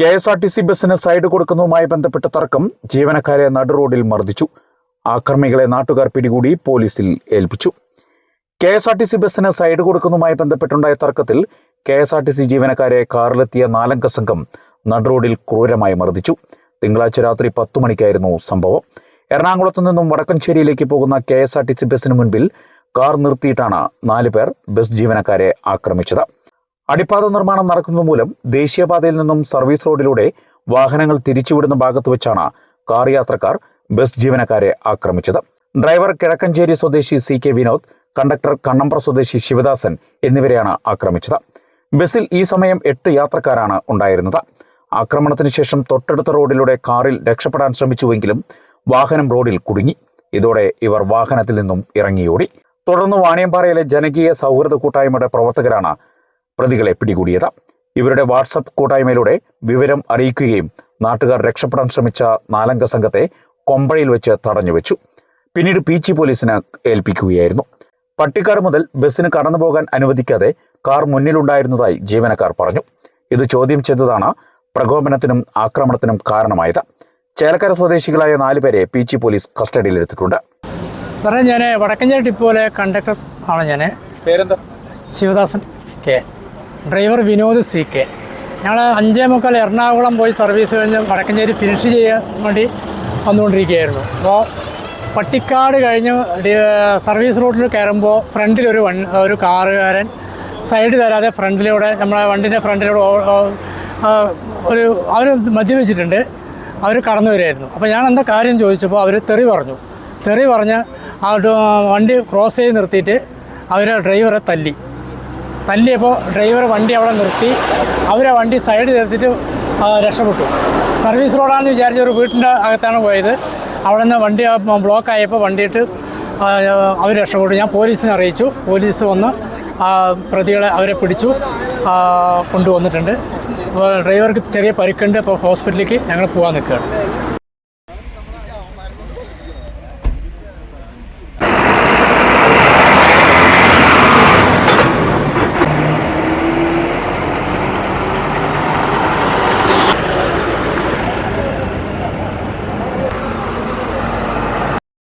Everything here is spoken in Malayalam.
K S R T C ബസ്സിന് സൈഡ് കൊടുക്കുന്നതുമായി ബന്ധപ്പെട്ട തർക്കം ജീവനക്കാരെ നടു റോഡിൽ മർദ്ദിച്ചു. ആക്രമികളെ നാട്ടുകാർ പിടികൂടി പോലീസിൽ ഏൽപ്പിച്ചു. K S R T C ബസ്സിന് സൈഡ് കൊടുക്കുന്നതുമായി ബന്ധപ്പെട്ടുണ്ടായ തർക്കത്തിൽ K S R T C ജീവനക്കാരെ കാറിലെത്തിയ നാലംഗ സംഘം നടുറോഡിൽ ക്രൂരമായി മർദ്ദിച്ചു. തിങ്കളാഴ്ച രാത്രി പത്തു മണിക്കായിരുന്നു സംഭവം. എറണാകുളത്തു നിന്നും വടക്കഞ്ചേരിയിലേക്ക് പോകുന്ന K S R T C ബസ്സിന് മുൻപിൽ കാർ നിർത്തിയിട്ടാണ് നാല് പേർ ബസ് ജീവനക്കാരെ ആക്രമിച്ചത്. അടിപ്പാത നിർമ്മാണം നടക്കുന്നത് മൂലം ദേശീയപാതയിൽ നിന്നും സർവീസ് റോഡിലൂടെ വാഹനങ്ങൾ തിരിച്ചുവിടുന്ന ഭാഗത്ത് വെച്ചാണ് കാർ യാത്രക്കാർ ബസ് ജീവനക്കാരെ ആക്രമിച്ചത്. ഡ്രൈവർ കിഴക്കഞ്ചേരി സ്വദേശി C K Vinod conductor Kannambra സ്വദേശി ശിവദാസൻ എന്നിവരെയാണ് ആക്രമിച്ചത്. ബസ്സിൽ ഈ സമയം എട്ട് യാത്രക്കാരാണ് ഉണ്ടായിരുന്നത്. ആക്രമണത്തിന് ശേഷം തൊട്ടടുത്ത റോഡിലൂടെ കാറിൽ രക്ഷപ്പെടാൻ ശ്രമിച്ചുവെങ്കിലും വാഹനം റോഡിൽ കുടുങ്ങി. ഇതോടെ ഇവർ വാഹനത്തിൽ നിന്നും ഇറങ്ങിയോടി. തുടർന്ന് വാണിയമ്പാറയിലെ ജനകീയ സൗഹൃദ കൂട്ടായ്മയുടെ പ്രവർത്തകരാണ് പ്രതികളെ പിടികൂടിയത്. ഇവരുടെ വാട്സപ്പ് കൂട്ടായ്മയിലൂടെ വിവരം അറിയിക്കുകയും നാട്ടുകാർ രക്ഷപ്പെടാൻ ശ്രമിച്ച നാലംഗ സംഘത്തെ കൊമ്പഴയിൽ വെച്ച് തടഞ്ഞു വെച്ചു. പിന്നീട് പീച്ചി പോലീസിന് ഏൽപ്പിക്കുകയായിരുന്നു. പട്ടിക്കാട് മുതൽ ബസ്സിന് കടന്നുപോകാൻ അനുവദിക്കാതെ കാർ മുന്നിലുണ്ടായിരുന്നതായി ജീവനക്കാർ പറഞ്ഞു. ഇത് ചോദ്യം ചെയ്തതാണ് പ്രകോപനത്തിനും ആക്രമണത്തിനും കാരണമായത്. ചേലക്കര സ്വദേശികളായ നാലുപേരെ പീച്ചി പോലീസ് കസ്റ്റഡിയിലെടുത്തിട്ടുണ്ട്. സാറേ ഞാൻ വടക്കഞ്ചേരി ഡിപ്പോയിലെ കണ്ടക്ടർ ആണ് ഞാൻ പേരെന്താ? Sivadasan K. Driver Vinod C K. ഞങ്ങൾ അഞ്ചേ മുക്കാൽ എറണാകുളം പോയി സർവീസ് കഴിഞ്ഞ് വടക്കഞ്ചേരി ഫിനിഷ് ചെയ്യാൻ വേണ്ടി വന്നുകൊണ്ടിരിക്കുകയായിരുന്നു. അപ്പോൾ പട്ടിക്കാട് കഴിഞ്ഞ് സർവീസ് റൂട്ടിൽ കയറുമ്പോൾ ഫ്രണ്ടിൽ ഒരു വൺ ഒരു കാറുകാരൻ സൈഡ് തരാതെ ഫ്രണ്ടിലൂടെ നമ്മളെ വണ്ടിന്റെ ഫ്രണ്ടിലൂടെ ഒരു അവർ മദ്യപിച്ചിട്ടുണ്ട് അവർ കടന്നു വരികയായിരുന്നു. അപ്പോൾ ഞാൻ എന്താ കാര്യം ചോദിച്ചപ്പോൾ അവർ തെറി പറഞ്ഞു. തെറി പറഞ്ഞ് ആ വണ്ടി ക്രോസ് ചെയ്ത് നിർത്തിയിട്ട് അവരെ ഡ്രൈവറെ തല്ലി. തല്ലിയപ്പോൾ ഡ്രൈവർ വണ്ടി അവിടെ നിർത്തി. അവരെ വണ്ടി സൈഡ് ചേർത്തിട്ട് രക്ഷപ്പെട്ടു. സർവീസ് റോഡാണെന്ന് വിചാരിച്ച ഒരു വീട്ടിന്റെ അകത്താണ് പോയത്. അവിടെ നിന്ന് വണ്ടി ബ്ലോക്ക് ആയപ്പോൾ വണ്ടിയിട്ട് അവർ രക്ഷപ്പെട്ടു. ഞാൻ പോലീസിനെ അറിയിച്ചു. പോലീസ് വന്ന് പ്രതികളെ അവരെ പിടിച്ചു കൊണ്ടുവന്നിട്ടുണ്ട്. ഡ്രൈവർക്ക് ചെറിയ പരിക്കുണ്ട്. അപ്പോൾ ഹോസ്പിറ്റലിലേക്ക് ഞങ്ങൾ പോകാൻ നിൽക്കുകയാണ്.